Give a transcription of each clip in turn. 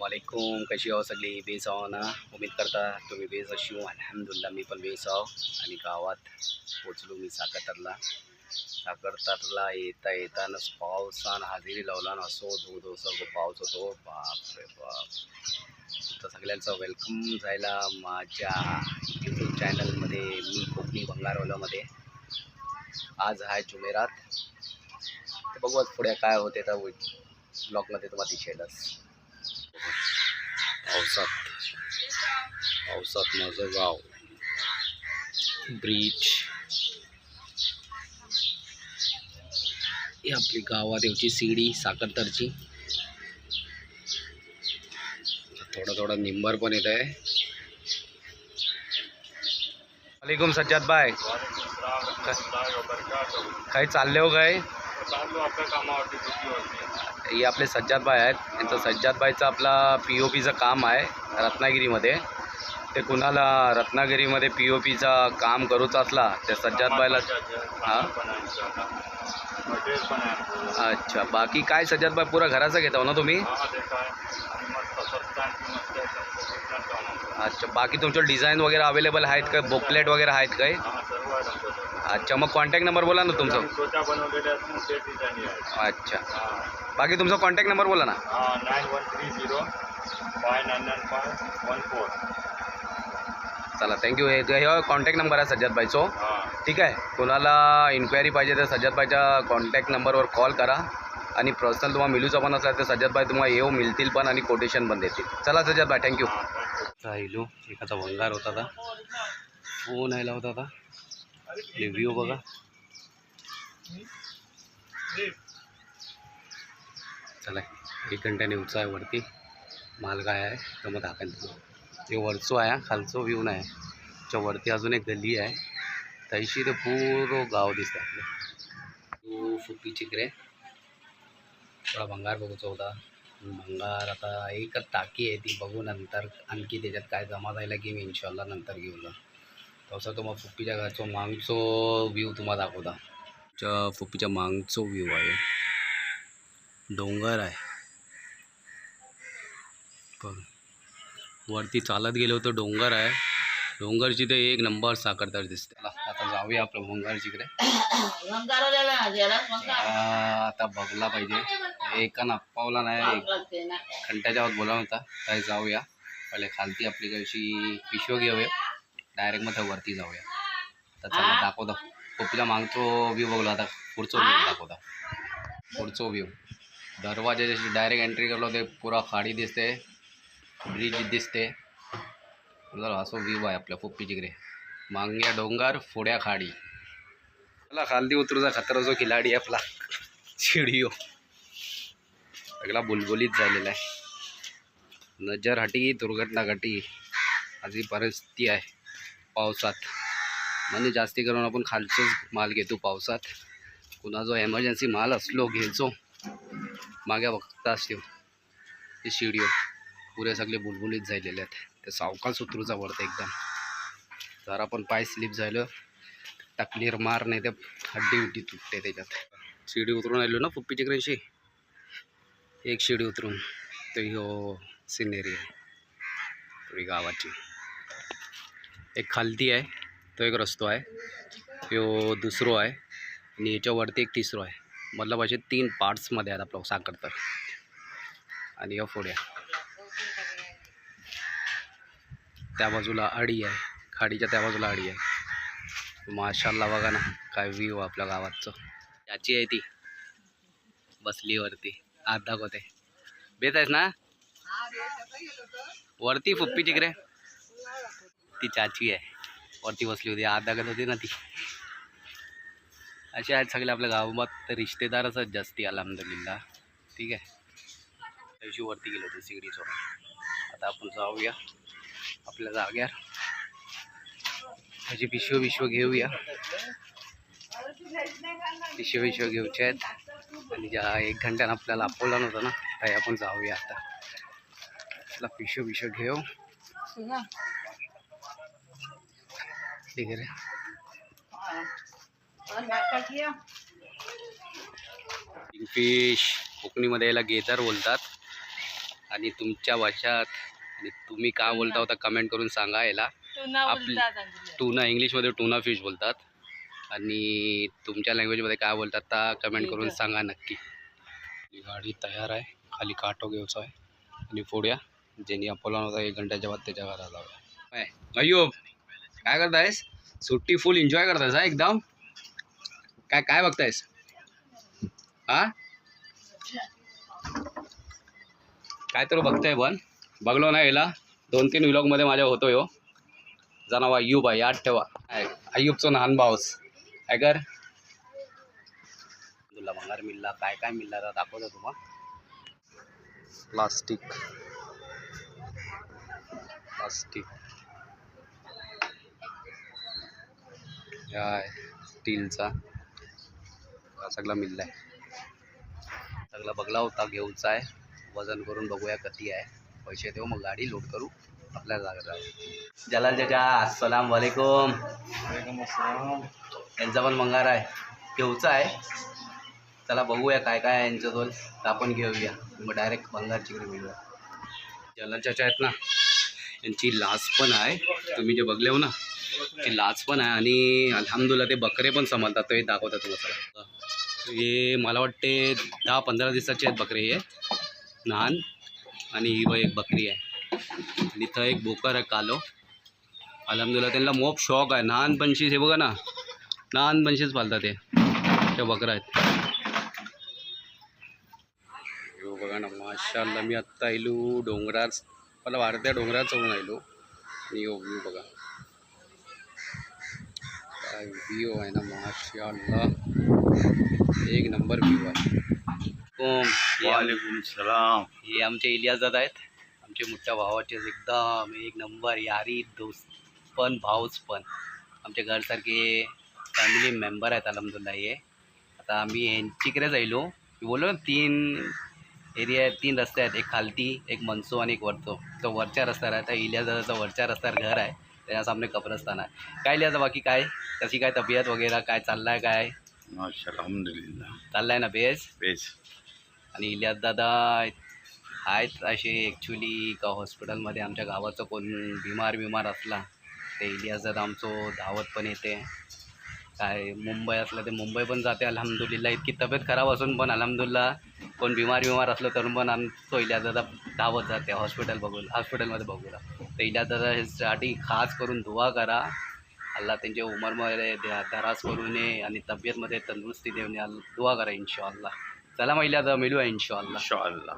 वालेकुम कशी आहो सगळी बेस आहो ना उमेद करता तुम्ही बेस अशी अलहमदुल्ला मी पण बेस आहो आणि गावात पोचलो मी साखरतरला साखरतरला येता येतानाच पावसान हजेरी लावला ना असो धो धो पाऊस होतो बाप रे बाप तर सगळ्यांचं वेलकम जायला माझ्या यूट्यूब चॅनलमध्ये मी कोकणी बंगारवालामध्ये आज आहे जुमेरात तर बघू पुढे काय होते तर ब्लॉगमध्ये तुम्हाला दिसेलच पावसात. पावसात माझं गाव. ब्रिज. ही आपली गावादेवची शिडी साखरतरची. थोडा थोडा निंबर पण येत आहे वालेकुम सज्जाद बाय काही चालले हो काय? हे आपले सज्जादबाई आहेत. यांचं सज्जादबाईचं आपला पी ओ पीचं काम आहे रत्नागिरीमध्ये. ते कुणाला रत्नागिरीमध्ये पी ओ पीचा काम करूचा असला त्या सज्जादबाईला हां? अच्छा बाकी काय सज्जादबाई पुरा घराचं घेता हो ना तुम्ही? अच्छा बाकी तुमचं डिझाईन वगैरे अवेलेबल आहेत काय? बुकलेट वगैरे आहेत काय? अच्छा मग कॉन्टॅक्ट नंबर बोला ना तुमचं. स्वतः बनवलेले असतील ते डिझाईन आहे. अच्छा. बाकी तुमचा कॉन्टॅक्ट नंबर बोला ना. Nine one three zero five nine nine five one four चला थँक्यू हे हे कॉन्टॅक्ट नंबर आहे सज्जाद हां. ठीक आहे. कोणाला इन्क्वायरी पाहिजे तर सज्जदबाईच्या कॉन्टॅक्ट नंबरवर कॉल करा. आणि पर्सनल तुम्हाला मिलूचा पण असला तर सज्जदबाई तुम्हाला येऊ मिळतील पण आणि कोटेशन पण देतील. चला सज्जदबाई थँक्यू राहिलो एखादा भंगार होता आता. फोन यायला होता व्ह्यू बघा चला एक घंट्याने उंच आहे वरती माल काय आहे तर मग दाखवेल तुम्हाला ते वरचो आहे खालचो व्ह्यू नाही त्याच्या वरती अजून एक गल्ली आहे तैशी ते पूर्ण गाव दिसतं आपलं फुपी चिकरे थोडा भंगार बघूचा होता भंगार आता एकच टाकी आहे ती बघू नंतर आणखी त्याच्यात काय जमा जायला की मी इन्शॉल्ला नंतर घेऊन जा तसं तो मग फुप्पीच्या घरचो मागचो व्ह्यू तुम्हाला दाखवता. त्या फुप्पीच्या मागचो व्ह्यू आहे. डोंगर आहे. पण वरती चालत गेलो तर डोंगर आहे. डोंगरची ते एक नंबर साखरदार दिसते आता जाऊया आपलं भंगार तिकडे आता बघला पाहिजे. एका नापावला नाही घंट्याच्या आवाज बोला होता. काय जाऊया. पहिले खालती आपली कशी पिशव घेऊया. डायरेक्ट मग वरती जाऊया. तर चला दाखवतो. कोपीला मागचो व्ह्यू बघला आता. पुढचो व्ह्यू दाखवता. पुढचो व्ह्यू दरवाजाची डायरेक्ट एंट्री करलो ते पुरा खाडी दिसते. ब्रिज दिसते. असो व्ह्यू आहे आपल्या फुप्पी जिकडे मांग्या डोंगर फोड्या खाडी. मला खालती उतरूचा खतरा जो खिलाडी आहे आपला. शिडिओ सगळा बुलबुलीत झालेला आहे. नजर हटी दुर्घटना घटी. अशी परिस्थिती आहे. पावसात. म्हणजे जास्ती करून आपण खालचंच माल घेतो पावसात. कुणा जो एमर्जन्सी माल असलो घ्यायचो. मागे बघता असतो. ते शिडिओ पुरे सगळे बुलबुलीत झालेले आहेत. ते सावकाश उतरूचा वरतं एकदम. जरा पण पाय स्लिप झालं. तकलीर मार नाही ते हड्डी उड्डी तुटते त्याच्यात. शिडी उतरून आलो ना पप्पी चिकरेशी एक शिडी उतरून. तर हो सिनेरी आहे. गावाची. एक खालती आहे तो एक रस्तो आहे तो दुसरो आहे आणि याच्यावरती एक तिसरो आहे. मतलब असे तीन पार्ट्समध्ये आहेत आपलं साखर तर. आणि या पुढे त्या बाजूला आडी आहे खाडीच्या त्या बाजूला आडी आहे. माशाला बघा ना काय व्ह्यू आपल्या गावाचं. त्याची आहे ती. बसली वरती आत दाखवते. बेत आहेस ना? वरती फुप्पी तिकडे. ती चाची आहे. वरती बसली होती. आत दाखत होती ना ती. असे आहेत सगळे आपल्या गावात. तर रिश्तेदारच आहेत जास्ती अलहमदुलिल्ला ठीक आहे. त्या दिवशी वरती गेलो होतो सिगडी सोडून. आता आपण जाऊया. आपल्या जाग्यावर. त्याची पिशव विश्व घेऊया. पिशव विश्व घेऊचे आहेत. आणि ज्या एक घंट्यानं आपल्याला अपोला नव्हतं ना काही आपण जाऊया आता. आपला पिशव विश्व घेऊ. ठीक आहे रे किंगफिश कोकणीमध्ये याला गेदर बोलतात. आणि तुमच्या भाषात आणि तुम्ही काय बोलता होता कमेंट करून सांगा याला. टुना आपली-. टुना इंग्लिशमध्ये टुना फिश बोलतात. आणि तुमच्या लँग्वेजमध्ये काय बोलतात तर कमेंट करून. सांगा नक्की. ही गाडी तयार आहे. खाली काटो घ्यायचा आहे. आणि पुढ्या ज्यांनी अपोला होता एक घंट्याच्या बाद त्याच्या घरात जाऊया काय? अय्यूब काय करतायस? सुट्टी फुल एन्जॉय करतायस हा एकदम? काय काय बघतायस? हा? काय तर बघताय पण. बघलो ना याला दोन तीन व्लॉगमध्ये माझ्या होतो यो हो. जा नाव अय्यूब आहे याद ठेवा. काय अय्यूबचं लहान भाऊस काय कर? तुला भंगार मिळला काय काय मिळला तर दाखवतो तुम्हा. प्लास्टिक. प्लास्टिक. काय स्टीलचा. सगळा मिळला आहे सगळा बघला होता घेऊचा आहे. वजन करून बघूया किती आहे. पैसे देऊ मग गाडी लोड करू. आपल्याला जागा जाऊ. जलाल चाचा अस्सलाम वालेकुम यांचा पण मंगार आहे. घेऊचा आहे. चला बघूया काय काय आहे यांच्याजवळ. तर आपण घेऊया. मग डायरेक्ट बंगारची इकडे मिळूया. जलाल चाचा आहेत ना यांची लाच पण आहे. तुम्ही जे बघले हो ना ती लाच पण आहे आणि अल्हम्दुल्ला ते बकरे पण समजतात. ते दाखवतात तुम्हाला हे मला वाटते दहा पंधरा दिवसाचे आहेत बकरे हे. नान आणि ही बघ एक बकरी आहे. आणि इथं एक बोकर आहे कालो. अलहमदुल्ला त्यांना मोप शॉक आहे. लहानपणशीच हे बघा ना. लहानपणशीच पालतात ते त्या बकरा आहेत. यो बघा ना माशाला मी आत्ता आयलो डोंगरात मला वाढत्या डोंगरात चढून आयलो. आणि हो बघा. काय व्ह्यू आहे ना माशाल्ला एक नंबर व्ह्यू आहे वालेकुम सलाम। हे आमचे इलियास दादा आहेत। आमचे मोठ्या भावाचे एकदम एक नंबर यारी दोस्त पण भाऊच पण। आमच्या घरसारखे फॅमिली मेंबर आहेत अलहमदुल्ला हे आता आम्ही यांच्याकडे जायलो। ना तीन एरिया आहेत तीन रस्ते आहेत एक खालती एक मनसो आणि एक वरतो तो वरच्या रस्त्यावर आहे त्या इलियास दादाचं वरच्या रस्त्यावर घर आहे। त्याच्या सामने कब्रस्तान आहे. काय इलियास बाकी काय? कशी काय तब्येत वगैरे? काय चाललाय काय? माशा चाललाय ना बेस? बेस. आणि इलियास दादा आहेत असे ॲक्च्युली का हॉस्पिटलमध्ये आमच्या गावाचं कोण बिमार बिमार असला ते इलियास दादा आमचं धावत पण येते. काय मुंबई असलं ते मुंबई पण जाते अलहमदुलिल्ला इतकी तब्येत खराब असून पण अलहमदुल्ला कोण बिमार बिमार असलं तर पण आमचं इलियास दादा धावत जाते. हॉस्पिटल बघून हॉस्पिटलमध्ये बघूला तर इलियास दादा ह्यासाठी खास करून दुवा करा. अल्ला त्यांच्या उमरमध्ये द्या दराज करू नये आणि तब्येतमध्ये तंदुरुस्ती देऊन अल्ला दुवा करा इन्शाअल्ला चला महिला दादा मिळूया इन्शाअल्ला इंशाअल्लाह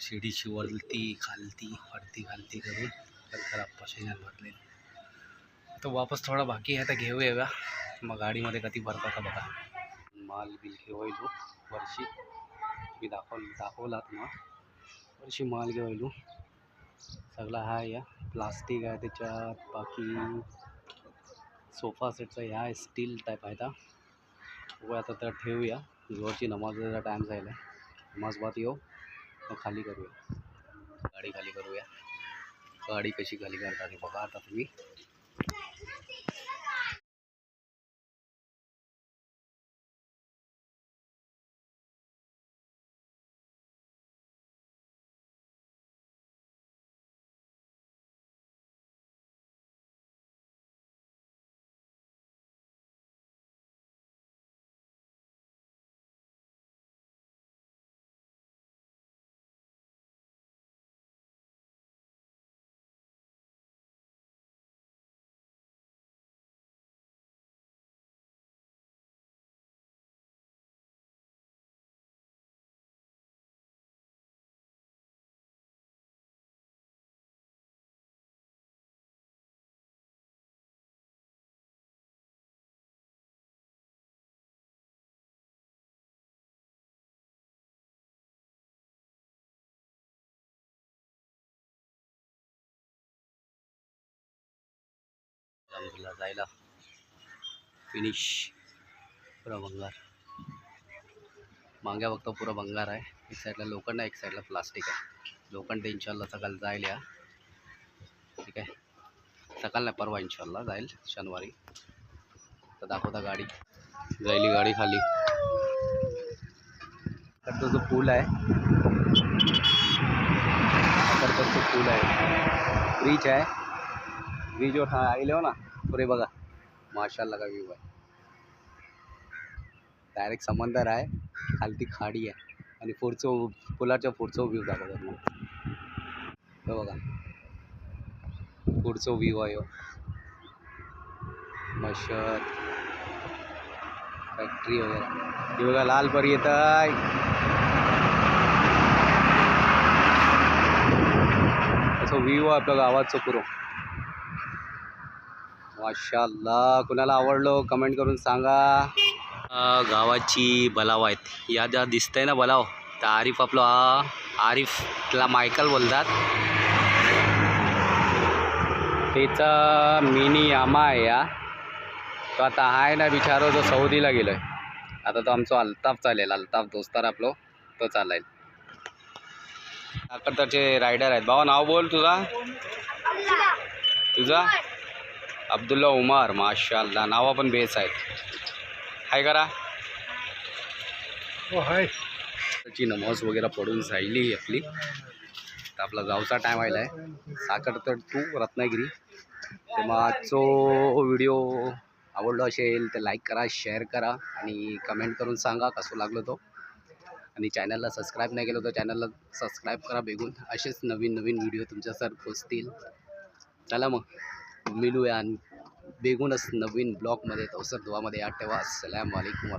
शिडीची वरती खालती वरती खालती करून तर खराब पशिन्यात भरले. तर वापस थोडा बाकी आहे तर घेऊया मग गाडीमध्ये कधी भरता का बघा. माल बिल घेवायलो वर्षी. मी दाखव दाखवलात ना. वर्षी माल घेवायलो सगळा हा या प्लास्टिक आहे त्याच्यात बाकी सोफा सेटचा ह्या आहे स्टील टाईप आहे आता उभं आता तर ठेवूया. जोरची नमाजचा टाईम झाला आहे. नमाज येऊ. मग खाली करूया. गाडी खाली करूया. गाडी कशी खाली करता ते बघा आता तुम्ही. अलहमदुल्ला जायला. फिनिश. पुरा भंगार मागे बघतो पुरा भंगार आहे. एक साईडला लोखंड आहे एक साईडला प्लास्टिक आहे. लोखंड ते इन्शाल्ला सकाळ जाईल या. ठीक आहे? सकाळ नाही परवा इन्शाल्ला जाईल शनिवारी. तर दाखवता गाडी. जायली गाडी खाली. तो जो पूल आहे साखरचा पूल आहे ब्रिज आहे. ब्रिजवर हा आले हो. ना पुरे बघा. माशाला का व्ह्यू आहे. डायरेक्ट समंदर आहे. खालती खाडी आहे. आणि पुढचं पुलाच्या पुढचं व्ह्यू दाखवतात मग हे बघा. पुढचं व्ह्यू आहे हो. मशत फॅक्टरी वगैरे. हे बघा लाल परी येत आहे. असं व्ह्यू आहे आपल्या गावाचं पुरो माशाल्लाह कुणाला आवडलो? कमेंट करून सांगा. गावाची बलाव आहेत. या ज्या दिसतंय ना बलाव तर आरिफ आपला आरिफ त्याला मायकल बोलतात. त्याचा मिनी यामा आहे या तो आता आहे ना बिचारो तो सौदीला गेलो आहे आता तो आमचा अल्ताफ चालेल अल्ताफ दोस्तार आपलो तो चालेल. त्याचे रायडर आहेत. भावा नाव बोल तुझा. तुझा? अब्दुल्ला उमर माशाल्लाह नावं पण बेस आहेत. हाय करा. हो हाय. त्याची नमाज वगैरे पडून राहिली आपली. तर आपला जाऊचा टाईम आला आहे साखरतड टू रत्नागिरी. तर मग आजचो व्हिडिओ आवडलो असेल तर लाईक करा शेअर करा आणि कमेंट करून सांगा कसं लागलो तो. आणि चॅनलला सबस्क्राईब नाही केलं तर चॅनलला सबस्क्राईब करा बेगून असेच नवीन नवीन व्हिडिओ तुमच्यासर पोचतील. चला मग. मिळूया बेगूनच नवीन ब्लॉगमध्ये तवसर दुवामध्ये या ठेवा. असलाम वालेकुम